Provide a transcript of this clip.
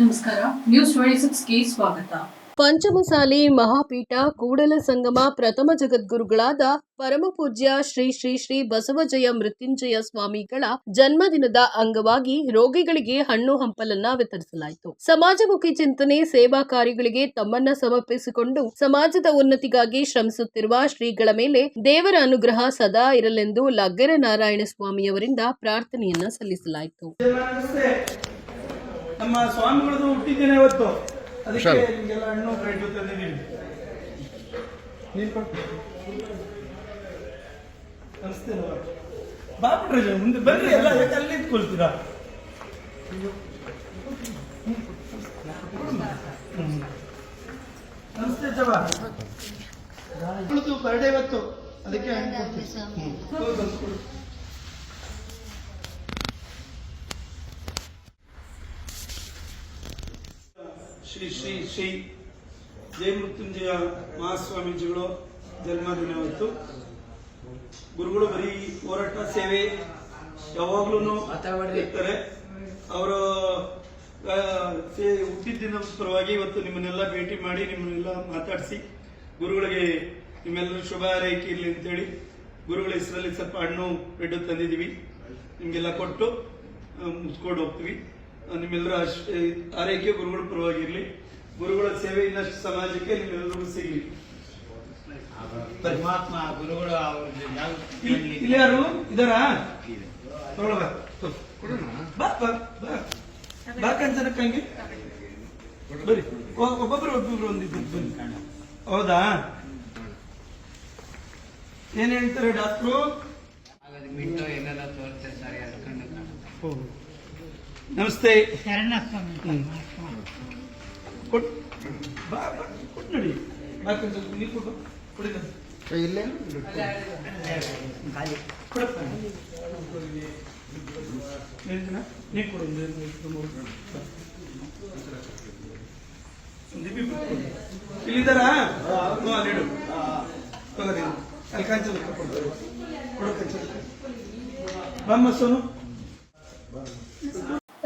ನಮಸ್ಕಾರ. News twenty ಸಿಕ್ಸ್ಗೆ ಸ್ವಾಗತ. ಪಂಚಮಸಾಲಿ ಮಹಾಪೀಠ ಕೂಡಲ ಸಂಗಮ ಪ್ರಥಮ ಜಗದ್ಗುರುಗಳಾದ ಪರಮಪೂಜ್ಯ ಶ್ರೀ ಶ್ರೀ ಶ್ರೀ ಬಸವಜಯ ಮೃತ್ಯುಂಜಯ ಸ್ವಾಮಿಗಳ ಜನ್ಮದಿನದ ಅಂಗವಾಗಿ ರೋಗಿಗಳಿಗೆ ಹಣ್ಣು ಹಂಪಲನ್ನ ವಿತರಿಸಲಾಯಿತು. ಸಮಾಜಮುಖಿ ಚಿಂತನೆ ಸೇವಾ ಕಾರ್ಯಗಳಿಗೆ ತಮ್ಮನ್ನ ಸಮರ್ಪಿಸಿಕೊಂಡು ಸಮಾಜದ ಉನ್ನತಿಗಾಗಿ ಶ್ರಮಿಸುತ್ತಿರುವ ಶ್ರೀಗಳ ಮೇಲೆ ದೇವರ ಅನುಗ್ರಹ ಸದಾ ಇರಲೆಂದು ಲಗ್ಗರ ನಾರಾಯಣ ಸ್ವಾಮಿಯವರಿಂದ ಪ್ರಾರ್ಥನೆಯನ್ನ ಸಲ್ಲಿಸಲಾಯಿತು. ನಮ್ಮ ಸ್ವಾಮಿಗಳದ್ದು ಹುಟ್ಟಿದ್ದೇನೆ ಇವತ್ತು. ಅದಕ್ಕೆ ನಿಮಗೆಲ್ಲ ಹಣ್ಣು ಬ್ರೆಡ್ ತಂದಿದ್ದೀನಿ. ನಮಸ್ತೆ ನವ್ವ. ಬಾ ಪುಟ್ರಾಜ ಮುಂದೆ ಬರ್ರಿ ಎಲ್ಲ ಅಲ್ಲಿ ನಿಂತ್ಕೊಳ್ತೀರಾ. ನಮಸ್ತೆ ಜವ ಇವತ್ತು. ಅದಕ್ಕೆ ಹಣ್ಣು ಕೊಡ್ತೀವಿ. ಹ್ಮ್. ಹೌದು, ಅದು ಕೊಡು. ಶ್ರೀ ಶ್ರೀ ಶ್ರೀ ಜಯ ಮೃತ್ಯುಂಜಯ ಮಹಾಸ್ವಾಮೀಜಿಗಳು ಜನ್ಮದಿನ ಇವತ್ತು ಗುರುಗಳು ಬರೀ ಹೋರಾಟ ಸೇವೆ ಯಾವಾಗ್ಲೂ ಇರ್ತಾರೆ. ಅವರ ಹುಟ್ಟಿದ ದಿನ ಪರವಾಗಿ ಇವತ್ತು ನಿಮ್ಮನ್ನೆಲ್ಲ ಭೇಟಿ ಮಾಡಿ ನಿಮ್ಮನ್ನೆಲ್ಲ ಮಾತಾಡಿಸಿ ಗುರುಗಳಿಗೆ ನಿಮ್ಮೆಲ್ಲರೂ ಶುಭ ಹಾರೈಕೆ ಇರಲಿ ಅಂತೇಳಿ ಗುರುಗಳ ಹೆಸರಲ್ಲಿ ಸ್ವಲ್ಪ ಹಣ್ಣು ಬೆಡ್ಡು ತಂದಿದ್ದೀವಿ. ನಿಮಗೆಲ್ಲ ಕೊಟ್ಟು ಮುಚ್ಕೊಂಡು ಹೋಗ್ತೀವಿ. ನಿಮ್ಮೆಲ್ಲರ ಆರೈಕೆ ಗುರುಗಳ ಪರವಾಗಿರ್ಲಿ ಗುರುಗಳ ಸೇವೆ ಇನ್ನಷ್ಟು ಸಮಾಜಕ್ಕೆ ನಿಮ್ಮೆಲ್ಲರಿಗೂ ಸಿಗಲಿ. ಪರಮಾತ್ಮ ಗುರುಗಳು ಇಲ್ಲಿ ಯಾರು ಇದಾರಾ ತಗೊಳ್ಳ ಬಾ. ಬಾ ಬಾ ಬಾ. ಬಾ ಕಂಚನಕ್ಕೆ ಹಂಗೆ. ಬರ್ರಿ ಒ- ಒಬ್ಬೊಬ್ರು ಒಬ್ಬೊಬ್ರು ಒಂದಿದ್ದು ಬನ್ನಿ ಹೌದಾ? ಏನ್ ಹೇಳ್ತಾರೆ ಡಾಕ್ಟ್ರು? ಏನೆಲ್ಲ ತೋರಿಸ್ತಾರೆ ಸರಿ ಅದು ಕಣ್ಣು ನಮಸ್ತೆ. ಕೊಡು. ಇಲ್ಲಿದ್ದಾರಾ? ಹ್ಞೂ ಅಲ್ಲಿ ಕಾಂಚನ ಕೊಡು ಕೊಡು ಕಾಂಚನ ಬಮ್ಮ ಸೋನು